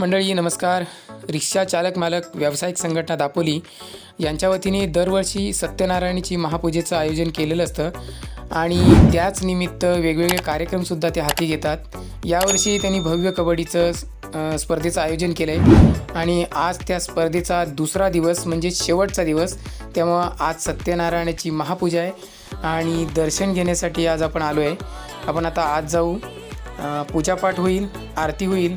मंडळी नमस्कार. रिक्षा चालक मालक व्यावसायिक संघटना दापोली यांच्या वतीने दरवर्षी सत्यनारायणीची महापूजेचं आयोजन केलेलं असतं आणि त्याच निमित्त वेगवेगळे कार्यक्रमसुद्धा ते हाती घेतात. यावर्षी त्यांनी भव्य कबड्डीचं स्पर्धेचं आयोजन केलं आहे आणि आज त्या स्पर्धेचा दुसरा दिवस म्हणजे शेवटचा दिवस. त्यामुळं आज सत्यनारायणाची महापूजा आहे आणि दर्शन घेण्यासाठी आज आपण आलो आहे आपण आता आज जाऊ. पूजापाठ होईल आरती होईल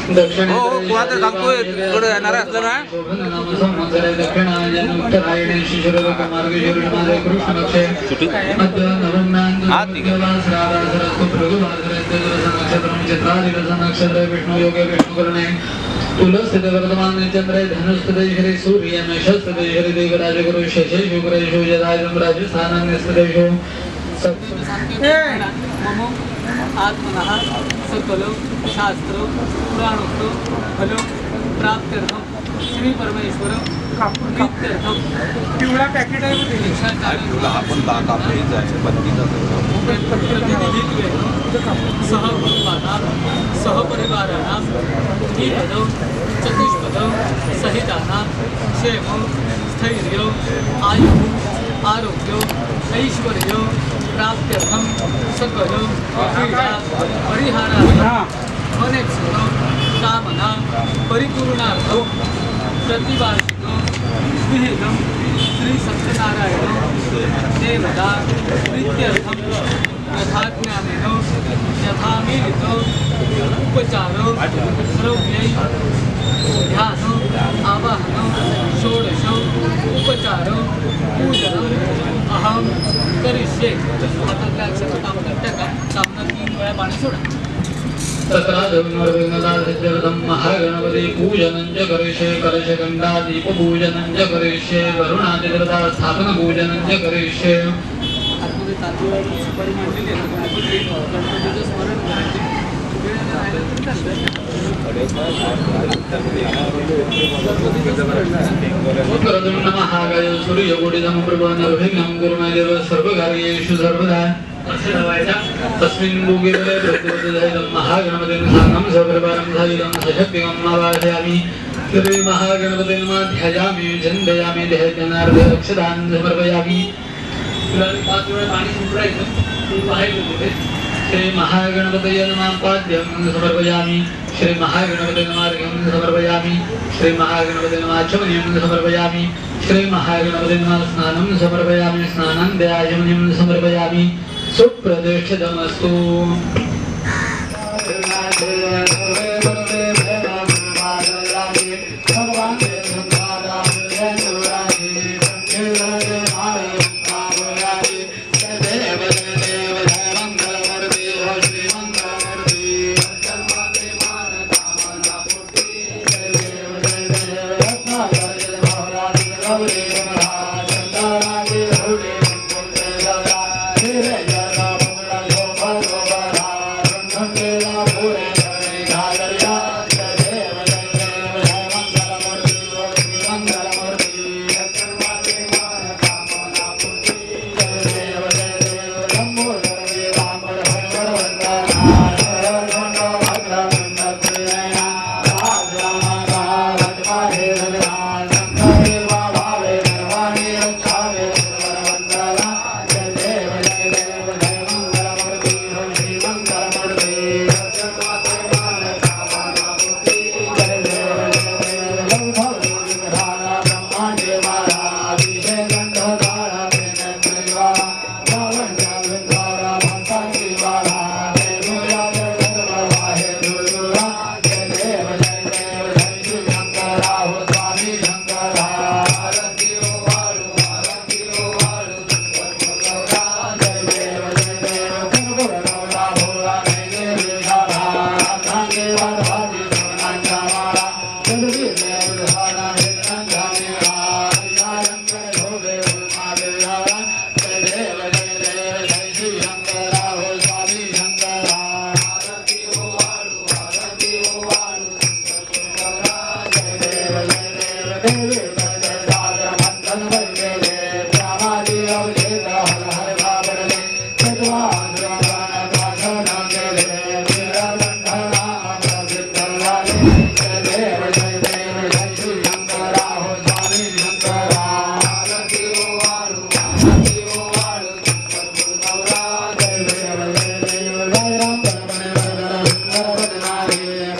हो, हो, कुणा तर सांगतोय, तिकडे येणार असलं ना? हा, ठीक नक्षत्र विष्णू योगे विष्णू करणे तुलस्थित वर्तमान चंद्र धनुस्थित श्री सूर्य नक्षस्थित श्री देव राजगुरु शशे शुक्र शोजदाय राजस्थान मम आत्मनः सकलं शास्त्र पुराणोक्त फलं प्राप्त्यर्थं श्री परमेश्वर प्रीत्यर्थं पिवळा पॅकेट आहे आपण दहा आहे बत्तीचा प्रतिनिधित्वे सहकुटुंबानां सहपरिवाराणां द्विपदं चतुष्पदं सहितानां क्षेमं स्थैर्यम् आयुः आरोग्य ऐश्वर्य प्राप्त्यर्थं सकलं पीडा परिहारार्थं अनेक्षणं कामना परिपूर्णार्थं प्रतिवार्षिकं विहितं श्री सत्यनारायण देवता प्रीत्यर्थं यथाज्ञानेन यथामीलित उपचार द्रव्यै ध्यान आवाहन षोडश उपचार पूजन अहम करिष्ये हातातल्या अक्षर कामना टाका कामना तीन वेळा पाणी सोडा. तत्राजन्मविघ्नदासिद्ध्यर्थं महागणपति पूजनं च करिष्ये कलशगङ्गा दीपपूजनं च करिष्ये वरुणादिदेवता स्थापनपूजनं च करिष्ये। आतमध्ये तांदूळ सुपारी मांडलेली आहे गणपती गणपतीचं स्मरण करायचे. वेळ राहिलं तरी देव सर्वकार्येषु सर्वदा तस्मिन् भूगिरे प्रत्युदयं महागणपतिं सान्नं सप्रभारं सहितं सशक्तिमं आवाहयामि श्री महागणपतिं ध्यायामि चिन्तयामि ध्येयजनार्दक्षदान् समर्पयामि पाच वेळा पाणी सुटायचं बाहेर श्री महागणपतये नमापाद्यं समर्पयामि। श्री महागणपतये नमः समर्पयामि। श्री महागणपतये नमाचमनीयं समर्पयामि। श्री महागणपतये नमस्नानं समर्पयामि। स्नानान्त्याचमनीयं समर्पयामि। सुप्रतिष्ठितमस्तु yeah.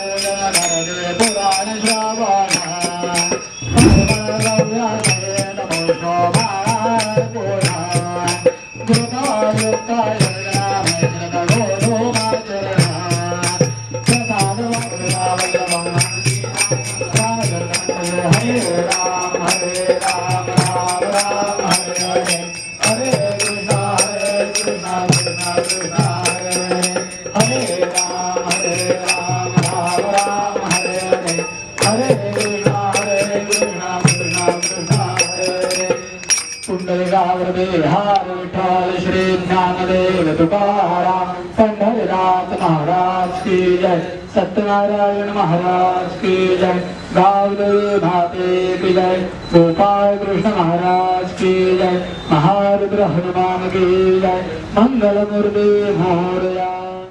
पुंडलिकावरदे हार विठ्ठल श्री ज्ञानदेव तुकाराम पंढरनाथ महाराज की जय. सत्यनारायण महाराज की जय. गावदेवी भाते की जय. गोपाळ कृष्ण महाराज की जय. महारुद्र हनुमान की जय. मंगलमूर्ती मोरया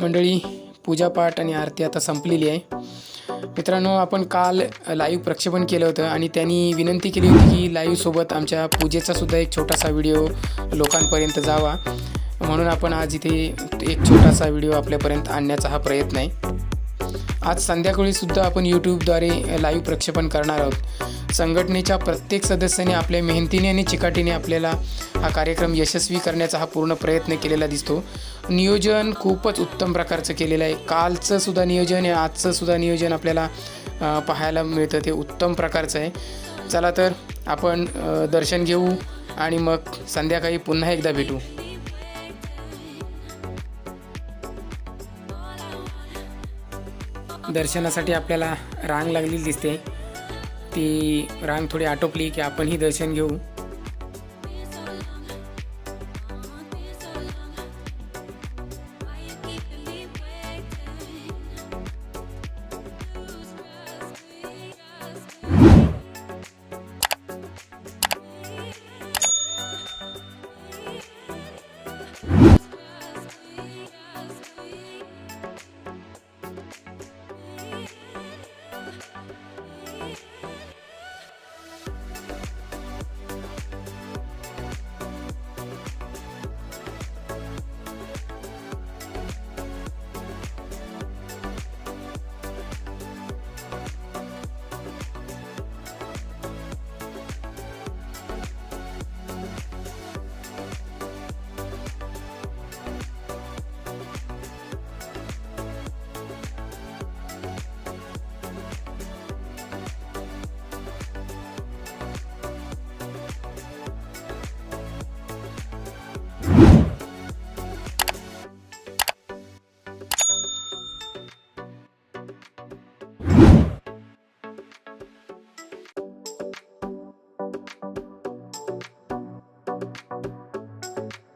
मंडळी पूजापाठ आणि आरती आता संपलेली आहे. मित्रांनो आपण काल लाईव्ह प्रक्षेपण केलं होतं आणि त्यांनी विनंती केली होती की लाईव्हसोबत आमच्या पूजेचा सुद्धा एक छोटासा व्हिडिओ लोकांपर्यंत जावा. म्हणून आपण आज इथे एक छोटासा व्हिडिओ आपल्यापर्यंत आणण्याचा हा प्रयत्न आहे. आज संध्याकाळी सुद्धा आपण यूट्यूबद्वारे लाईव्ह प्रक्षेपण करणार आहोत. संघटनेच्या प्रत्येक सदस्याने आपल्या मेहनतीने आणि चिकाटीने आपल्याला हा कार्यक्रम यशस्वी करण्याचा हा पूर्ण प्रयत्न केलेला दिसतो. नियोजन खूपच उत्तम प्रकारचं केलेलं आहे. कालचं सुद्धा नियोजन आहे आजचं सुद्धा नियोजन आपल्याला पाहायला मिळतं. ते उत्तम प्रकारचं आहे. चला तर आपण दर्शन घेऊ आणि मग संध्याकाळी पुन्हा एकदा भेटू. दर्शनासाठी आपल्याला रांग लागलेली दिसते. ती रांग थोडी आटोपली की आपणही दर्शन घेऊ.